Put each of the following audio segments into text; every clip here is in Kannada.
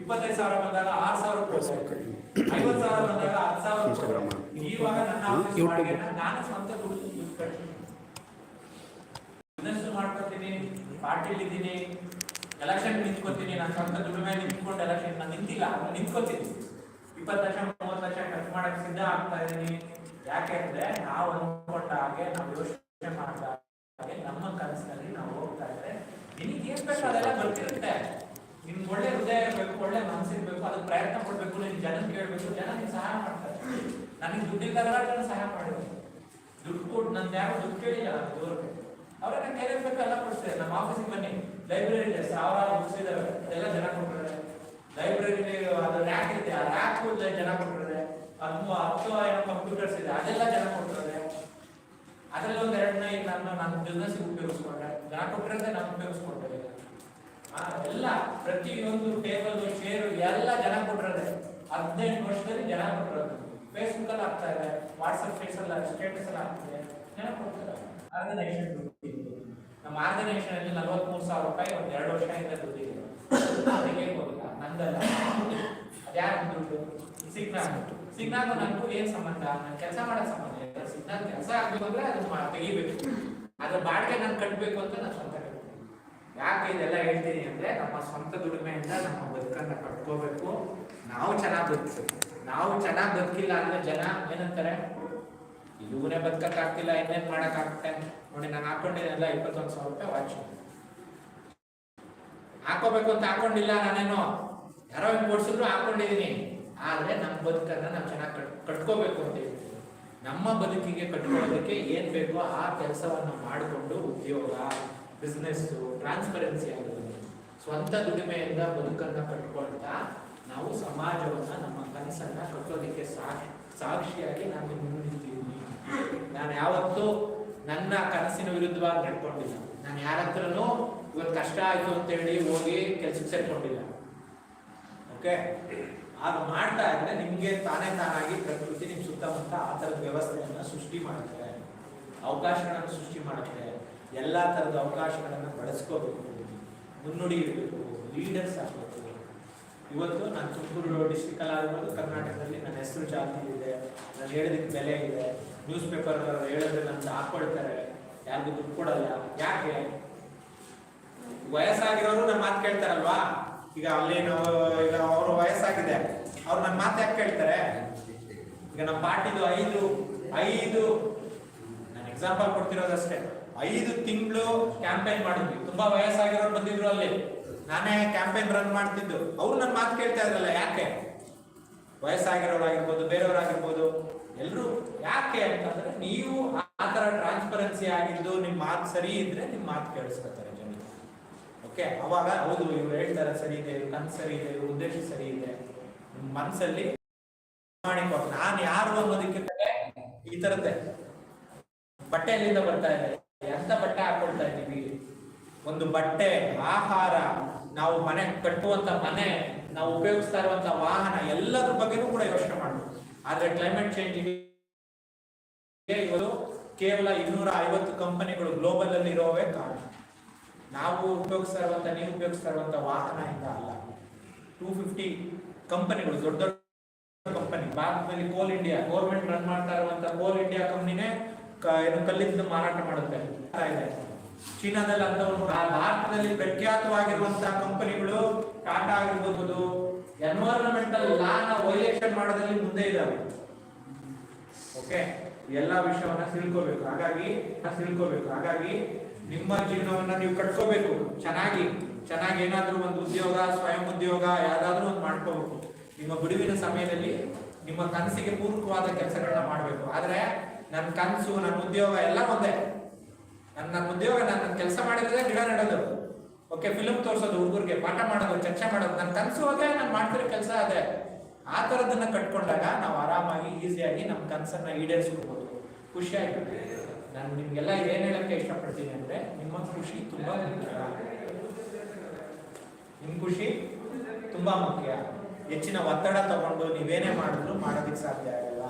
ಇಪ್ಪತ್ತೈದು ಸಾವಿರ ಬಂದಾಗ ಆರು ಸಾವಿರ ಐವತ್ತು ಸಾವಿರ ಬಂದಾಗ ಹತ್ತು ಸಾವಿರ. ಇವಾಗ ನನ್ನ ನಾನು ಸ್ವಂತ ಬಿಸ್ನೆಸ್ ಮಾಡ್ಕೊತೀನಿ ಪಾರ್ಟಿಲಿ ಇದ್ದೀನಿ ಎಲೆಕ್ಷನ್ ನಿಂತ್ಕೊತೀನಿ. ನಾನು ಸ್ವಂತ ಮೇಲೆ ನಿಂತ್ಕೊಂಡು ಎಲೆಕ್ಷನ್ ನಾನು ನಿಂತಿಲ್ಲ. ನಿಂತ್ಕೋತೀನಿ. ಇಪ್ಪತ್ತು ಲಕ್ಷ ಮೂವತ್ತು ಲಕ್ಷ ಖರ್ಚು ಮಾಡಕ್ಕೆ ಸಿದ್ಧ ಆಗ್ತಾ ಇದ್ದೀನಿ. ಯಾಕೆ ಅಂದ್ರೆ ನಾವು ಅನ್ಕೊಂಡ ಹಾಗೆ ನಾವು ಯೋಚನೆ ಮಾಡಿದ ಹಾಗೆ ನಮ್ಮ ಕನಸಿನಲ್ಲಿ ನಾವು ಹೋಗ್ತಾ ಇದ್ರೆ ನಿನಗೆ ಏನ್ ಬೇಕು ಅದೆಲ್ಲ ಗೊತ್ತಿರುತ್ತೆ. ನಿನ್ ಒಳ್ಳೆ ಹೃದಯ ಇರಬೇಕು, ಒಳ್ಳೆ ಮನಸ್ಸಿರ್ಬೇಕು ಅದಕ್ಕೆ ಪ್ರಯತ್ನ ಪಡ್ಬೇಕು ನೀನ್ ಜನಕ್ಕೆ ಕೇಳ್ಬೇಕು ಜನ ನಿನ್ ಸಹಾಯ ಮಾಡ್ತಾರೆ. ನನಗೆ ದುಡ್ಡಿದ್ದಾಗ ಜನ ಸಹಾಯ ಮಾಡಿದ್ರು. ದುಡ್ಡು ಕೊಟ್ಟು ನನ್ನ ಯಾರು ದುಡ್ಡು ಕೇಳಿಲ್ಲ ಗೌರವ ಅವ್ರಿಗೆ ಕೇಳಿ ಬೇಕು ಎಲ್ಲ ಕೊಡ್ತಾರೆ ನಮ್ಮ ಆಫೀಸಿಗೆ ಬನ್ನಿ. ಲೈಬ್ರರಿ ಇದೆ, ಸಾವಿರಾರು ಬುಕ್ಸ್ ಇದಾವೆ. ಅದೆಲ್ಲ ಜನ ಕೊಟ್ಟಿದ್ದಾರೆ. ಲೈಬ್ರರಿ ಅದು ರ್ಯಾಕ್ ಇದೆ. ಆ ರ್ಯಾಕ್ ಜನ ಕೊಟ್ಟಿದ್ದಾರೆ. ಅದು ಹತ್ತು ಏನೋ ಕಂಪ್ಯೂಟರ್ಸ್ ಇದೆ. ಅದೆಲ್ಲ ಜನ ಕೊಟ್ಟಿದ್ದಾರೆ. ಅದರಲ್ಲಿ ಒಂದ್ ಎರಡನೇ ನಾನು ನನ್ನ ಬಿಸ್ನೆಸ್ ಉಪಯೋಗಿಸ್ಕೊಂಡೆ. ಜನ ಕೊಟ್ಟಿರೋದೇ ನಾನು ಉಪಯೋಗಿಸ್ಕೊಂಡೆ. ಎಲ್ಲ ಪ್ರತಿಯೊಂದು ಟೇಬಲ್ ಚೇರು ಎಲ್ಲ ಜನ ಕೊಟ್ಟಿರೋದೆ ಹದಿನೆಂಟು ವರ್ಷದಲ್ಲಿ ಜನ ಕೊಟ್ಟಿರೋದು ಫೇಸ್ಬುಕ್ ಅಲ್ಲಿ ಆಗ್ತಾ ಇದೆ ವಾಟ್ಸಪ್ ಫೇಸ್ ಅಲ್ಲ ಸ್ಟೇಟಸ್ ಅಲ್ಲಿ ಆಗ್ತಿದೆ ಜನ ಕೊಡ್ತಾರೆ. ನಮ್ಮ ಆರ್ಗನೈಸೇಷನ್ ಅಲ್ಲಿ ನಲವತ್ಮೂರು ಸಾವಿರ ರೂಪಾಯಿ ಒಂದ್ ಎರಡು ವರ್ಷ ಇಂದ ದುಡ್ಡಿದೆ ಅದಕ್ಕೆ ಹೋಗಿಲ್ಲ ನಂದಲ್ಲ. ಅದ್ಯಾರು ದುಡ್ಡು? ಸಿಗ್ನಾಲ್ ಸಿಗ್ನಾಲ್ ನನಗೂ ಏನ್ ಸಂಬಂಧ? ನನ್ ಕೆಲಸ ಮಾಡೋ ಸಂಬಂಧ ಸಿಗ್ನಾಲ್ ಕೆಲಸ ಆಗ್ಬೇಕು ಅಂದ್ರೆ ಅದು ಮಾ- ತೆಗಿಬೇಕು. ಅದ್ರ ಬಾಡಿಗೆ ನಾನು ಕಟ್ಟಬೇಕು ಅಂತ ನಾನು ಕಟ್ತೀನಿ ಯಾಕೆ ಇದೆಲ್ಲ ಹೇಳ್ತೀನಿ ಅಂದ್ರೆ ನಮ್ಮ ಸ್ವಂತ ದುಡಿಮೆಯಿಂದ ನಮ್ಮ ಬದುಕನ್ನ ಕಟ್ಕೋಬೇಕು. ನಾವು ಚೆನ್ನಾಗಿ ಬದುಕಬೇಕು. ನಾವು ಚೆನ್ನಾಗಿ ಬದುಕಿಲ್ಲ ಅಂದ್ರೆ ಜನ ಏನಂತಾರೆ? ಇವನೇ ಬದುಕಕ್ಕಾಗ್ತಿಲ್ಲ, ಇನ್ನೇನ್ ಮಾಡೋಕ್ಕಾಗುತ್ತೆ? ನೋಡಿ, ನಾನು ಹಾಕೊಂಡಿದ್ದೆಲ್ಲ ಇಪ್ಪತ್ತೊಂದು ಸಾವಿರ ರೂಪಾಯಿ ವಾಚ್ ಹಾಕೋಬೇಕು ಅಂತ ಹಾಕೊಂಡಿಲ್ಲ ನಾನೇನು. ಯಾರೋ ಹಿಂಗ್ ಕೊಡ್ಸಿದ್ರು ಹಾಕೊಂಡಿದೀನಿ. ಆದ್ರೆ ನಮ್ಮ ಬದುಕನ್ನ ನಾವು ಚೆನ್ನಾಗಿ ಕಟ್, ಕಟ್ಕೋಬೇಕು ಅಂತ ಹೇಳ್ತೀವಿ ನಮ್ಮ ಬದುಕಿಗೆ ಕಟ್ಕೊಳ್ಳೋದಕ್ಕೆ ಏನ್ ಬೇಕೋ ಆ ಕೆಲಸವನ್ನ ಮಾಡಿಕೊಂಡು ಉದ್ಯೋಗ ಬಿಸ್ನೆಸ್ ಟ್ರಾನ್ಸ್ಪರೆನ್ಸಿ ಆಗೋದು. ಸ್ವಂತ ದುಡಿಮೆಯಿಂದ ಬದುಕನ್ನು ಕಟ್ಕೊಳ್ತಾ ನಾವು ಸಮಾಜವನ್ನು, ನಮ್ಮ ಕನಸನ್ನು ಕಟ್ಟೋದಕ್ಕೆ ಸಾಕ್ಷಿ, ಸಾಕ್ಷಿಯಾಗಿ ನಾನು ನಿಂತಿದ್ದೀನಿ. ನಾನು ಯಾವತ್ತೂ ನನ್ನ ಕನಸಿನ ವಿರುದ್ಧವಾಗಿ ನಡ್ಕೊಂಡಿಲ್ಲ. ನಾನು ಯಾರ ಹತ್ರನೂ ಇವತ್ತು ಕಷ್ಟ ಆಯಿತು ಅಂತೇಳಿ ಹೋಗಿ ಕೆಲ್ಸಕ್ಕೆ ಸೇರ್ಕೊಂಡಿಲ್ಲ. ಓಕೆ ಆಗ ಮಾಡ್ತಾ ಇದ್ರೆ ನಿಮಗೆ ತಾನೇ ತಾನಾಗಿ ಪ್ರಕೃತಿ ನಿಮ್ಮ ಸುತ್ತಮುತ್ತ ಆ ಥರದ ವ್ಯವಸ್ಥೆಯನ್ನು ಸೃಷ್ಟಿ ಮಾಡುತ್ತೆ. ಅವಕಾಶಗಳನ್ನು ಸೃಷ್ಟಿ ಮಾಡುತ್ತೆ. ಎಲ್ಲಾ ಥರದ ಅವಕಾಶಗಳನ್ನು ಬಳಸ್ಕೋಬೇಕು. ಮುನ್ನುಡಿ ಇರಬೇಕು ಲೀಡರ್ಸ್ ಆಗಬೇಕು. ಇವತ್ತು ನಾನು ತುಮಕೂರು ಡಿಸ್ಟಿಕ್ ಅಲ್ಲಿ ಆಗಿರ್ಬೋದು ಕರ್ನಾಟಕದಲ್ಲಿ ನನ್ನ ಹೆಸರು ಜಾಸ್ತಿ ಇದೆ, ನಾನು ಹೇಳೋದಕ್ಕೆ ಬೆಲೆ ಇದೆ. ನ್ಯೂಸ್ ಪೇಪರ್ ಹೇಳಿದ್ರೆ ನನ್ನ ಹಾಕೊಳ್ತಾರೆ. ಯಾರಿಗೂ ದುಡ್ಡು ಕೊಡಲ್ಲ. ಯಾಕೆ? ವಯಸ್ಸಾಗಿರೋರು ನನ್ನ ಮಾತು ಕೇಳ್ತಾರಲ್ವಾ? ಈಗ ಅಲ್ಲೇನು, ಈಗ ಅವರು ವಯಸ್ಸಾಗಿದೆ. ಅವ್ರು ನನ್ನ ಮಾತು ಯಾಕೆ ಕೇಳ್ತಾರೆ? ಈಗ ನಮ್ಮ ಪಾರ್ಟಿದು ಐದು ಐದು, ನಾನು ಎಕ್ಸಾಂಪಲ್ ಕೊಡ್ತಿರೋದಷ್ಟೇ ಐದು ತಿಂಗಳು ಕ್ಯಾಂಪೇನ್ ಮಾಡಿದ್ವಿ. ತುಂಬಾ ವಯಸ್ಸಾಗಿರೋರು ಬಂದಿದ್ರು ಅಲ್ಲಿ. ನಾನೇ ಕ್ಯಾಂಪೇನ್ ರನ್ ಮಾಡ್ತಿದ್ದು. ಅವ್ರು ನನ್ನ ಮಾತು ಕೇಳ್ತಾ ಇದ್ರಲ್ಲ, ಯಾಕೆ? ವಯಸ್ಸಾಗಿರೋರಾಗಿರ್ಬೋದು, ಬೇರೆಯವರಾಗಿರ್ಬೋದು ಎಲ್ಲರೂ ಯಾಕೆ ಅಂತಂದ್ರೆ ನೀವು ಆ ತರ ಟ್ರಾನ್ಸ್ಪರೆನ್ಸಿ ಆಗಿದ್ದು, ನಿಮ್ ಮಾತು ಸರಿ ಇದ್ರೆ ನಿಮ್ ಮಾತು ಕೇಳಿಸ್ಕೊತಾರೆ ಜನ. ಓಕೆ ಅವಾಗ ಹೌದು, ಇವ್ರು ಹೇಳ್ತಾರೆ ಸರಿ ಇದೆ, ಇವ್ರ ಕನ್ಸ್ ಸರಿ ಇದೆ, ಇವ್ರ ಉದ್ದೇಶ ಸರಿ ಇದೆ. ನಿಮ್ ಮನ್ಸಲ್ಲಿ ನಾನು ಯಾರು ಅನ್ನೋದಕ್ಕಿಂತ ಈ ತರದ್ದೇ ಬಟ್ಟೆ ಎಲ್ಲಿಂದ ಬರ್ತಾ ಇದೆ ಎಂತ ಬಟ್ಟೆ ಹಾಕೊಳ್ತಾ ಇದ್ದೀವಿ? ಒಂದು ಬಟ್ಟೆ, ಆಹಾರ, ನಾವು ಮನೆ ಕಟ್ಟುವಂತ ಮನೆ, ನಾವು ಉಪಯೋಗಿಸ್ತಾ ಇರುವಂತ ವಾಹನ ಎಲ್ಲದ್ರ ಬಗ್ಗೆನೂ ಕೂಡ ಯೋಚನೆ ಮಾಡಬೇಕು. ಆದ್ರೆ ಕ್ಲೈಮೇಟ್ ಚೇಂಜ್ ಇವತ್ತು ಕೇವಲ ಇನ್ನೂರ ಐವತ್ತು ಕಂಪನಿಗಳು ಗ್ಲೋಬಲ್ ಅಲ್ಲಿ ಇರೋವೇ ಕಾರಣ. ನಾವು ಉಪಯೋಗಿಸ್ತಾ ಇರುವಂತ ನೀವು ಉಪಯೋಗಿಸ್ತಾ ಇರುವಂತ ವಾಹನ ಇಂದ ಅಲ್ಲ. ಟೂ ಫಿಫ್ಟಿ ಕಂಪನಿಗಳು, ದೊಡ್ಡ ದೊಡ್ಡ ಕಂಪನಿ, ಭಾರತದಲ್ಲಿ ಕೋಲ್ ಇಂಡಿಯಾ ಗೌರ್ಮೆಂಟ್ ರನ್ ಮಾಡ್ತಾ ಇರುವಂತ ಕೋಲ್ ಇಂಡಿಯಾ ಕಂಪನಿನೇ ಏನು ಕಲ್ಲಿಂದ ಮಾರಾಟ ಮಾಡುತ್ತೆ ಚೀನಾದಲ್ಲಿ ಅಂತವರು ಭಾರತದಲ್ಲಿ ಪ್ರಖ್ಯಾತವಾಗಿರುವಂತಹ ಕಂಪನಿಗಳು ಟಾಟಾ ಆಗಿರ್ಬೋದು ಎನ್ವೈರನ್ಮೆಂಟಲ್ ಲಾನ ವೈಲೇಷನ್ ಮಾಡೋದ್ರಲ್ಲಿ ಮುಂದೆ ಇದಾವೆ ಓಕೆ ಎಲ್ಲ ವಿಷಯವನ್ನ ತಿಳ್ಕೋಬೇಕು. ಹಾಗಾಗಿ ತಿಳ್ಕೋಬೇಕು. ಹಾಗಾಗಿ ನಿಮ್ಮ ಜೀವನವನ್ನ ನೀವು ಕಟ್ಕೋಬೇಕು. ಚೆನ್ನಾಗಿ ಚೆನ್ನಾಗಿ ಏನಾದ್ರೂ ಒಂದು ಉದ್ಯೋಗ, ಸ್ವಯಂ ಉದ್ಯೋಗ ಯಾವ್ದಾದ್ರೂ ಒಂದು ಮಾಡ್ಕೋಬೇಕು. ನಿಮ್ಮ ಬಿಡುವಿನ ಸಮಯದಲ್ಲಿ ನಿಮ್ಮ ಕನಸಿಗೆ ಪೂರಕವಾದ ಕೆಲಸಗಳನ್ನ ಮಾಡಬೇಕು. ಆದ್ರೆ ನನ್ನ ಕನಸು, ನನ್ನ ಉದ್ಯೋಗ ಎಲ್ಲ ಒಂದೇ. ನನ್ನ ನನ್ನ ಉದ್ಯೋಗ ನಾನು ಕೆಲಸ ಮಾಡಿದ್ರೆ ಗಿಡ ನೆಡೋದು. ಓಕೆ ಫಿಲಮ್ ತೋರಿಸೋದು, ಹುಡುಗರಿಗೆ ಪಾಠ ಮಾಡೋದು, ಚರ್ಚೆ ಮಾಡೋದು. ನನ್ನ ಕನಸು ಅದೇ ನಾನು ಮಾಡ್ತಿರೋ ಕೆಲಸ ಅದೇ. ಆ ಥರದನ್ನ ಕಟ್ಕೊಂಡಾಗ ನಾವು ಆರಾಮಾಗಿ ಈಸಿಯಾಗಿ ನಮ್ಮ ಕನಸನ್ನ ಖುಷಿ ಆಯ್ತು ನಾನು ನಿಮಗೆಲ್ಲ ಏನು ಹೇಳಕ್ಕೆ ಇಷ್ಟಪಡ್ತೀನಿ ಅಂದರೆ, ನಿಮ್ಮ ಖುಷಿ ತುಂಬ ಮುಖ್ಯ. ನಿಮ್ಮ ಖುಷಿ ತುಂಬ ಮುಖ್ಯ. ಹೆಚ್ಚಿನ ಒತ್ತಡ ತಗೊಂಡು ನೀವೇನೇ ಮಾಡಿದ್ರು ಮಾಡೋದಕ್ಕೆ ಸಾಧ್ಯ ಆಗಲ್ಲ.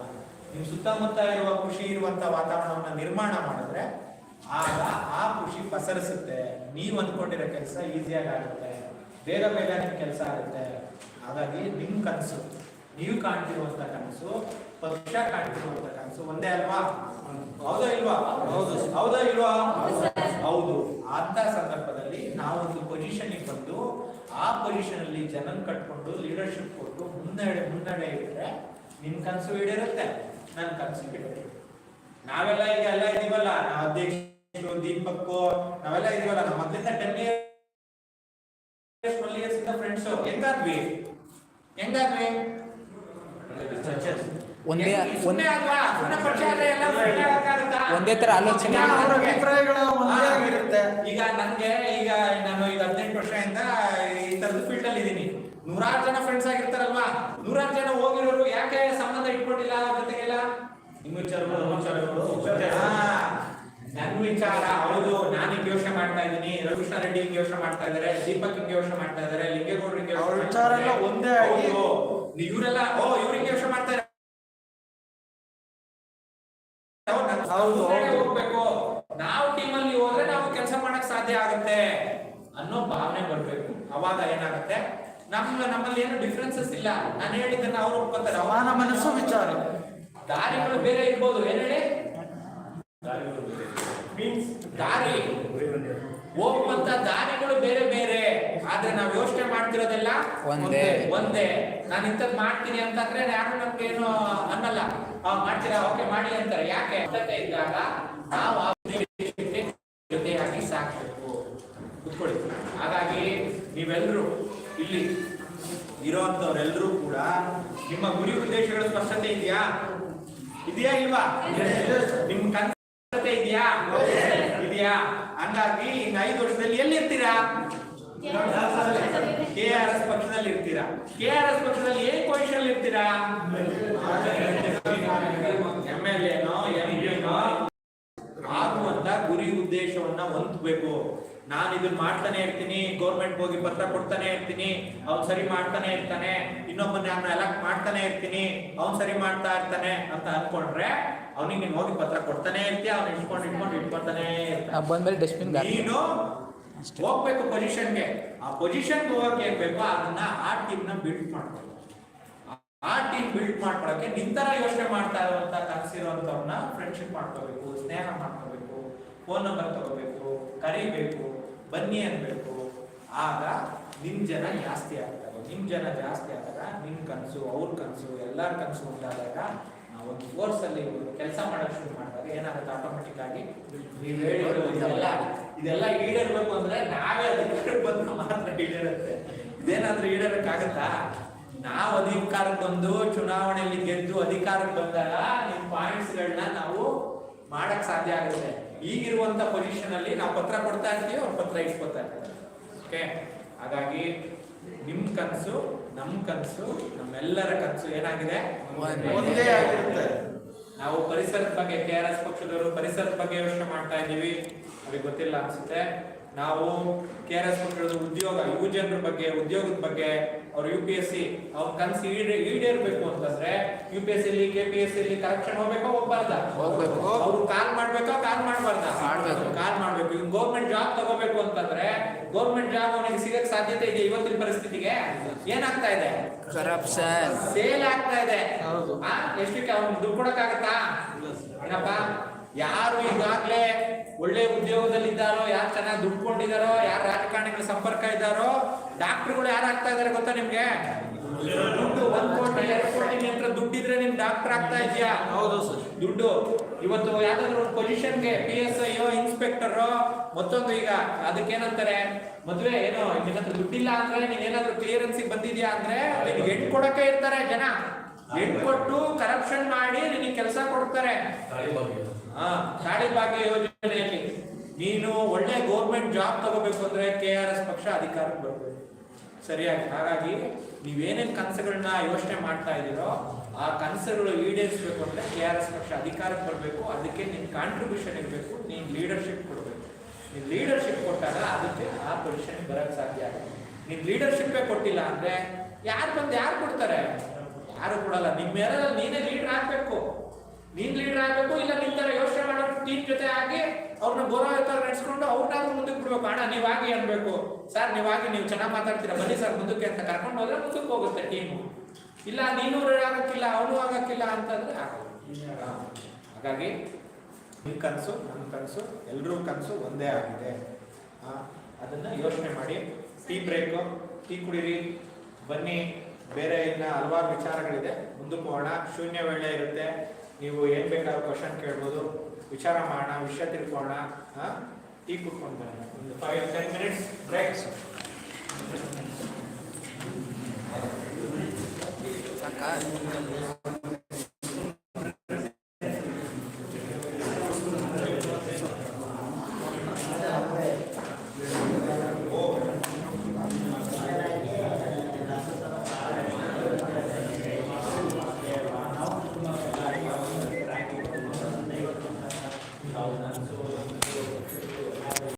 ನಿಮ್ ಸುತ್ತಮುತ್ತ ಇರುವ ಖುಷಿ ಇರುವಂತ ವಾತಾವರಣವನ್ನ ನಿರ್ಮಾಣ ಮಾಡಿದ್ರೆ ಆಗ ಆ ಖುಷಿ ಪಸರಿಸುತ್ತೆ. ನೀವು ಅಂದ್ಕೊಂಡಿರೋ ಕೆಲಸ ಈಸಿಯಾಗಿ ಆಗುತ್ತೆ. ಬೇಗ ಬೇಗ ನಿಮ್ ಕೆಲಸ ಆಗುತ್ತೆ. ಹಾಗಾಗಿ ನಿಮ್ ಕನಸು. ನೀವು ಕಾಣ್ತಿರುವಂತ ಕನಸು ಪಕ್ಷ ಕಾಣ್ತಿರುವಂತ ಕನಸು ಒಂದೇ ಅಲ್ವಾ? ಹೌದಾ ಇಲ್ವಾ? ಹೌದು. ಹೌದಾ ಇಲ್ವಾ? ಹೌದು ಅಂತ ಸಂದರ್ಭದಲ್ಲಿ ನಾವೊಂದು ಪೊಸಿಷನ್ ಬಂದು ಆ ಪೊಸಿಷನ್ ಅಲ್ಲಿ ಜನನ್ ಕಟ್ಕೊಂಡು ಲೀಡರ್ಶಿಪ್ ಕೊಟ್ಟು ಮುನ್ನಡೆ ಮುನ್ನಡೆ ಇದ್ರೆ ನಿಮ್ ಕನಸು ಈಡೇರುತ್ತೆ. ನನ್ನ ಕನಸು ಈಡೇರುತ್ತೆ ನಾವೆಲ್ಲ ಈಗ ಎಲ್ಲ ಇದೀವಲ್ಲ ನಾವು ಅಧ್ಯಕ್ಷರು ದೀಪಕ್ಕು ನಾವೆಲ್ಲ ಇದೀವಲ್ಲ ನಮ್ಮ ಮೊದಲಿಂದ ಟೆನ್ ಇಯರ್ಸ್ ಟ್ವೆಲ್ ಇಯರ್ಸ್ ಇಂದ ಫ್ರೆಂಡ್ಸ್ ಹೆಂಗಾದ್ವಿ? ಹೆಂಗಾದ್ವಿ? ಒಂದೇ- ಒಂದೇ? ಒಂದೇ ತರ ಆಲೋಚನೆ. ಅಭಿಪ್ರಾಯಗಳು ಒಂದೇ ಆಗಿರುತ್ತೆ. ಈಗ ನನ್ಗೆ ಈಗ ನಾನು ಈಗ ಹದಿನೆಂಟು ವರ್ಷದಿಂದ ಈ ತರದ ಫೀಲ್ಡ್ ಅಲ್ಲಿ ಇದೀನಿ. ನೂರಾರು ಜನ ಫ್ರೆಂಡ್ಸ್ ಆಗಿರ್ತಾರಲ್ವಾ? ನೂರಾರು ಜನ ಹೋಗಿರೋರು ನಿಮ್ಮ ವಿಚಾರಗಳು ನಮ್ಮ ವಿಚಾರಗಳು ನನ್ನ ವಿಚಾರ ಹೌದು ನಾನು ಹಿಂಗೆ ಯೋಚನೆ ಮಾಡ್ತಾ ಇದ್ದೀನಿ ರವಿಕೃಷ್ಣ ರೆಡ್ಡಿ ಹಿಂಗೆ ಯೋಚನೆ ಮಾಡ್ತಾ ಇದಾರೆ ದೀಪಕ್ ಹಿಂಗೆ ಯೋಚನೆ ಮಾಡ್ತಾ ಇದಾರೆ ಲಿಂಗೇಗೌಡರು ಹಿಂಗೆ ಅವ್ರ ವಿಚಾರ ಎಲ್ಲ ಒಂದೇ ಹೌದು. ಇವ್ರೆಲ್ಲ ಓ ಇವ್ರು ಹಿಂಗೆ ಯೋಚನೆ ಮಾಡ್ತಾರೆ ನಾನು. ಹೋಗ್ಬೇಕು. ನಾವು ಟೀಮಲ್ಲಿ ಹೋದ್ರೆ ನಾವು ಕೆಲಸ ಮಾಡಕ್ ಸಾಧ್ಯ ಆಗುತ್ತೆ ಅನ್ನೋ ಭಾವನೆ ಬರ್ಬೇಕು. ಅವಾಗ ಏನಾಗುತ್ತೆ? ನಮ್ಮ ನಮ್ಮಲ್ಲಿ ಏನು ಡಿಫ್ರೆನ್ಸಸ್ ಇಲ್ಲ. ನಾನು ಹೇಳಿದ್ದನ್ನ ಅವ್ರು ಒಪ್ಕೋತಾರೆ. ಸಮಾನ ಮನಸ್ಸು ವಿಚಾರ. ದಾರಿಗಳು ಬೇರೆ ಇರ್ಬೋದು. ಏನ್ ಹೇಳಿ? ಮೀನ್ಸ್ ದಾರಿ. ಹೋಗುವಂತ ದಾರಿಗಳು ಬೇರೆ ಬೇರೆ. ಆದ್ರೆ ನಾವು ಯೋಚನೆ ಮಾಡ್ತಿರೋದೆಲ್ಲ ಒಂದೇ. ಒಂದೇ. ನಾನು ಇಂಥದ್ ಮಾಡ್ತೀನಿ ಅಂತಂದ್ರೆ ಯಾರು ನಮ್ಗೆ ಏನು ಅನ್ನಲ್ಲ. ಆ, ಮಾಡ್ತೀರಾ? ಓಕೆ ಮಾಡಿ ಅಂತಾರೆ. ಯಾಕೆ? ಅಂತ ಇದ್ದಾಗ ನಾವು ಜೊತೆಯಾಗಿ ಸಾಕ್ಬೇಕು. ಕುತ್ಕೊಳ್ಳಿ. ಹಾಗಾಗಿ ನೀವೆಲ್ಲರೂ ಇಲ್ಲಿ ಇರೋಂಥವ್ರೆಲ್ಲರೂ ಕೂಡ ನಿಮ್ಮ ಗುರಿ ಉದ್ದೇಶಗಳ ಸ್ಪಷ್ಟತೆ ಇದೆಯಾ? ಇದೆಯಾ ಇಲ್ವಾ? ನಿಮ್ ಕನ್ಸತೆ ಇದೆಯಾ? ಇದೆಯಾ? ಹಂಗಾಗಿ ಇನ್ನು ಐದು ವರ್ಷದಲ್ಲಿ ಎಲ್ಲಿರ್ತೀರಾ? ಕೆ ಆರ್ ಎಸ್ ಪಕ್ಷದಲ್ಲಿ ಇರ್ತೀರಾ ಕೆ ಆರ್ ಎಸ್ ಪಕ್ಷದಲ್ಲಿ ಏನ್ ಪೊಸಿಷನ್ ಇರ್ತೀರಾ? ಆಗುವಂತ ಗುರಿ ಉದ್ದೇಶವನ್ನ ಹೊಂದ್ಬೇಕು. ನಾನು ಇದನ್ನ ಮಾಡ್ತಾನೆ ಇರ್ತೀನಿ ಗೌರ್ಮೆಂಟ್ ಹೋಗಿ ಪತ್ರ ಕೊಡ್ತಾನೆ ಇರ್ತೀನಿ ಅವ್ನ್ ಸರಿ ಮಾಡ್ತಾನೆ ಇರ್ತಾನೆ ಇನ್ನೊಬ್ಬನ ನಾನು ಎಲೆಕ್ಟ್ ಮಾಡ್ತಾನೆ ಇರ್ತೀನಿ ಅವ್ನ್ ಸರಿ ಮಾಡ್ತಾ ಇರ್ತಾನೆ ಅಂತ ಅನ್ಕೊಂಡ್ರೆ ಅವನಿಗೆ ನೀನ್ ಹೋಗಿ ಪತ್ರ ಕೊಡ್ತಾನೆ ಇರ್ತೀಯ ಅವ್ನು ಇಟ್ಕೊಂಡು ಇಟ್ಕೊಂಡು ನಾವು ಬಂದ್ಮೇಲೆ ಡಸ್ಟ್ಬಿನ್ ನೀನು ಹೋಗ್ಬೇಕು ಪೊಸಿಷನ್ಗೆ ಆ ಪೊಸಿಷನ್ ಹೋಗಕ್ಕೆ ಏನ್ ಬೇಕೋ ಅದನ್ನ ಆ ಟೀಮ್ನ ಬಿಲ್ಡ್ ಮಾಡ್ಬೇಕು. ಟೀಮ್ ಬಿಲ್ಡ್ ಮಾಡ್ಕೊಳಕ್ಕೆ ನಿಂತರ ಯೋಚನೆ ಮಾಡ್ತಾ ಇರುವಂತ ಕನಸಿರುವಂತವ್ರನ್ನ ಫ್ರೆಂಡ್ಶಿಪ್ ಮಾಡ್ಕೋಬೇಕು ಸ್ನೇಹ ಮಾಡ್ಕೋಬೇಕು ಫೋನ್ ನಂಬರ್ ತಗೋಬೇಕು ಕರಿಬೇಕು ಬನ್ನಿ ಅನ್ಬೇಕು. ಆಗ ನಿಮ್ ಜನ ಜಾಸ್ತಿ ಆಗ್ತಾರೆ ನಿಮ್ ಜನ ಜಾಸ್ತಿ ಆದಾಗ ನಿಮ್ ಕನಸು ಅವ್ರ ಕನಸು ಎಲ್ಲಾರ ಕನಸು ಉಂಟಾದಾಗ ನಾವು ಒಂದು ಕೋರ್ಸ್ ಅಲ್ಲಿ ಕೆಲಸ ಮಾಡಕ್ ಶುರು ಮಾಡಿದಾಗ ಏನಾಗುತ್ತೆ? ಆಟೋಮೆಟಿಕ್ ಆಗಿ ನೀವ್ ಹೇಳಿರೋ ಇದೆಲ್ಲ ಇದೆಲ್ಲ ಈಡೇರ್ಬೇಕು ಅಂದ್ರೆ ನಾವೇ ಅದಕ್ಕೆ ಬಂದು ಮಾತ್ರ ಈಡೇರುತ್ತೆ. ಇದೇನಾದ್ರೂ ಈಡೇರಕ್ಕಾಗತ್ತಾ? ನಾವು ಅಧಿಕಾರಕ್ಕೆ ಬಂದು ಚುನಾವಣೆಯಲ್ಲಿ ಗೆದ್ದು ಅಧಿಕಾರಕ್ಕೆ ಬಂದಾಗ ನಿಮ್ ಪಾಯಿಂಟ್ಸ್ ಗಳನ್ನ ನಾವು ಮಾಡಕ್ ಸಾಧ್ಯ ಆಗುತ್ತೆ. ಈಗಿರುವಂತ ಪೊಸಿಷನ್ ಅಲ್ಲಿ ನಾವು ಪತ್ರ ಕೊಡ್ತಾ ಇರ್ತೀವಿ ಅವ್ರ ಪತ್ರ ಇಟ್ಕೊತಾ ಇರ್ತಾರೆ. ಓಕೆ ಹಾಗಾಗಿ ನಿಮ್ ಕನ್ಸು ನಮ್ ಕನ್ಸು ನಮ್ಮೆಲ್ಲರ ಕನ್ಸು ಏನಾಗಿದೆ? ನಾವು ಪರಿಸರದ ಬಗ್ಗೆ ಕೆ ಆರ್ ಎಸ್ ಪಕ್ಷದವರು ಪರಿಸರದ ಬಗ್ಗೆ ಯೋಚನೆ ಮಾಡ್ತಾ ಇದ್ದೀವಿ. ಅವ್ರಿಗೆ ಗೊತ್ತಿಲ್ಲ ಅನ್ಸುತ್ತೆ. ನಾವು ಕೆ ಆರ್ ಎಸ್ ಪಕ್ಷದ ಉದ್ಯೋಗ ಯುವ ಜನರ ಬಗ್ಗೆ ಉದ್ಯೋಗದ ಬಗ್ಗೆ ಅವ್ರ ಯು ಪಿ ಎಸ್ ಸಿ ಅವ್ರ ಕನ್ಸು ಈಡೇ ಈಡೇರ್ಬೇಕು ಅಂತಂದ್ರೆ U P S C K P S C correction ಹೋಗ್ಬೇಕೋ ಹೋಗ್ಬಾರ್ದ? ಹೋಗ್ಬೇಕು. ಅವ್ರು ಕಾಲ್ ಮಾಡ್ಬೇಕೋ ಕಾಲ್ ಮಾಡ್ಬಾರ್ದ? ಮಾಡ್ಬೇಕು. ಕಾಲ್ ಮಾಡ್ಬೇಕು. ಈಗ ಗೌರ್ಮೆಂಟ್ ಜಾಬ್ ತಗೋಬೇಕು ಅಂತಂದ್ರೆ ಗೌರ್ಮೆಂಟ್ ಜಾಬ್ ಅವನಿಗೆ ಸಿಗಕ್ ಸಾಧ್ಯತೆ ಇದೆ ಇವತ್ತಿನ ಪರಿಸ್ಥಿತಿಗೆ? ಏನಾಗ್ತಾ ಇದೆ? ಕರಪ್ಷನ್ ಸೇಲ್ ಆಗ್ತಾ ಇದೆ. ಹೌದು. ಆ, ಎಷ್ಟಕ್ಕೆ ಅವ್ನು ದುಡ್ಡು ಕೊಡಕ್ಕಾಗತ್ತಾ? ಏನಪ್ಪಾ? ಯಾರು ಈಗಾಗ್ಲೇ ಒಳ್ಳೆ ಉದ್ಯೋಗದಲ್ಲಿದ್ದಾರೋ ಯಾರು ಚೆನ್ನಾಗಿ ದುಡ್ಕೊಂಡಿದಾರೋ ಯಾರು ರಾಜಕಾರಣಿಗಳ ಸಂಪರ್ಕ ಇದ್ದಾರೋ ಡಾಕ್ಟರ್ಗಳು ಯಾರು ಆಗ್ತಾ ಇದಾರೆ ಗೊತ್ತಾ ನಿಮ್ಗೆ? ದುಡ್ಡು ಒಂದ್ ಕೋಟಿ ಎರಡು ಕೋಟಿ ದುಡ್ಡಿದ್ರೆ ನಿಮ್ ಡಾಕ್ಟರ್ ಆಗ್ತಾ ಇದೆಯಾ? ಹೌದು ಸರ್. ದುಡ್ಡು. ಇವತ್ತು ಯಾವ್ದಾದ್ರು ಒಂದು ಪೊಸಿಷನ್ಗೆ ಪಿ ಎಸ್ ಐ ಇನ್ಸ್ಪೆಕ್ಟರ್ ಮತ್ತೊಂದು ಈಗ ಅದಕ್ಕೇನಂತಾರೆ ಮದ್ವೆ ಏನೋ ನಿನ್ನ ಹತ್ರ ದುಡ್ಡಿಲ್ಲ ಅಂದ್ರೆ ನೀನ್ ಏನಾದ್ರು ಕ್ಲಿಯರೆನ್ಸ್ ಬಂದಿದ್ಯಾ ಅಂದ್ರೆ ನಿನ್ಗೆ ಹೆಣ್ ಕೊಡಕ್ಕೆ ಇರ್ತಾರೆ ಜನ. ಹೆಣ್ ಕೊಟ್ಟು ಕರಪ್ಷನ್ ಮಾಡಿ ನಿನಗೆ ಕೆಲಸ ಕೊಡ್ತಾರೆ. ಹಾ ಭಾಗ್ಯ ಯೋಜನೆಯಲ್ಲಿ ನೀನು ಒಳ್ಳೆ ಗೌರ್ಮೆಂಟ್ ಜಾಬ್ ತಗೋಬೇಕು ಅಂದ್ರೆ ಕೆ ಆರ್ ಎಸ್ ಪಕ್ಷ ಅಧಿಕಾರಕ್ಕೆ ಬರ್ಬೇಕು ಸರಿಯಾಗಿ? ಹಾಗಾಗಿ ನೀವೇನೇನ್ ಕನಸುಗಳನ್ನ ಯೋಚನೆ ಮಾಡ್ತಾ ಇದ್ದೀರೋ ಆ ಕನಸುಗಳು ಈಡೇರಿಸಬೇಕು ಅಂದ್ರೆ ಕೆ ಆರ್ ಎಸ್ ಪಕ್ಷ ಅಧಿಕಾರಕ್ಕೆ ಬರಬೇಕು. ಅದಕ್ಕೆ ನಿನ್ ಕಾಂಟ್ರಿಬ್ಯೂಷನ್ ಇರಬೇಕು. ನೀನ್ ಲೀಡರ್ಶಿಪ್ ಕೊಡಬೇಕು. ನೀನ್ ಲೀಡರ್ಶಿಪ್ ಕೊಟ್ಟಾಗ ಅದಕ್ಕೆ ಆ ಪೊಸಿಷನ್ ಬರಕ್ ಸಾಧ್ಯ ಆಗುತ್ತೆ. ನೀನ್ ಲೀಡರ್ಶಿಪ್ಪೇ ಕೊಟ್ಟಿಲ್ಲ ಅಂದ್ರೆ ಯಾರು ಬಂದು ಯಾರು ಕೊಡ್ತಾರೆ? ಯಾರು ಕೊಡಲ್ಲ. ನಿಮ್ಮ ಮೇಲೆ ನೀನೇ ಲೀಡರ್ ಆಗ್ಬೇಕು. ನೀನ್ ಲೀಡರ್ ಆಗ್ಬೇಕು ಇಲ್ಲ ನಿಂತರ ತರ ಯೋಚನೆ ಮಾಡೋ ಟೀಮ್ ಜೊತೆ ಆಗಿ ಅವ್ರನ್ನ ಗೌರವಯುತ ನಡೆಸ್ಕೊಂಡು ಅವ್ರನ್ನಾದ್ರೂ ಮುಂದಕ್ಕೆ ಬಿಡ್ಬೇಕು. ಅಣ್ಣ, ನೀವಾಗಿ ಅನ್ಬೇಕು. ಸರ್ ನೀವಾಗಿ ನೀವು ಚೆನ್ನಾಗಿ ಮಾತಾಡ್ತೀರಾ, ಬನ್ನಿ ಸರ್ ಮುಂದಕ್ಕೆ ಅಂತ ಕರ್ಕೊಂಡು ಹೋದ್ರೆ ಮುಂದಕ್ಕೆ ಹೋಗುತ್ತೆ ಟೀಮು ಇಲ್ಲ, ನೀನು ಆಗಕ್ಕಿಲ್ಲ, ಅವನು ಆಗಕ್ಕಿಲ್ಲ ಅಂತಂದ್ರೆ ಹಾಗಾಗಿ ನಿಮ್ ಕನಸು ನನ್ನ ಕನಸು ಎಲ್ಲರೂ ಕನಸು ಒಂದೇ ಆಗಿದೆ. ಅದನ್ನ ಯೋಚನೆ ಮಾಡಿ. ಟೀ ಬ್ರೇಕು, ಟೀ ಕುಡೀರಿ. ಬನ್ನಿ, ಬೇರೆ ಇನ್ನ ಹಲವಾರು ವಿಚಾರಗಳಿದೆ. ಮುಂದಕ್ಕೆ ಹೋಗೋಣ. ಶೂನ್ಯ ವೇಳೆ ಇರುತ್ತೆ. ನೀವು ಏನ್ ಬೇಕಾದ್ರೂ ಕ್ವಶನ್ ಕೇಳ್ಬೋದು, ವಿಚಾರ ಮಾಡೋಣ, ವಿಷಯ ತಿಳ್ಕೊಳ್ಳೋಣ ಹಾಂ ಟೀ ಒಂದು ಫೈವ್ ಟೆನ್ ಮಿನಿಟ್ಸ್ ಬ್ರೇಕ್ಸ್ ಸಾಕಾ?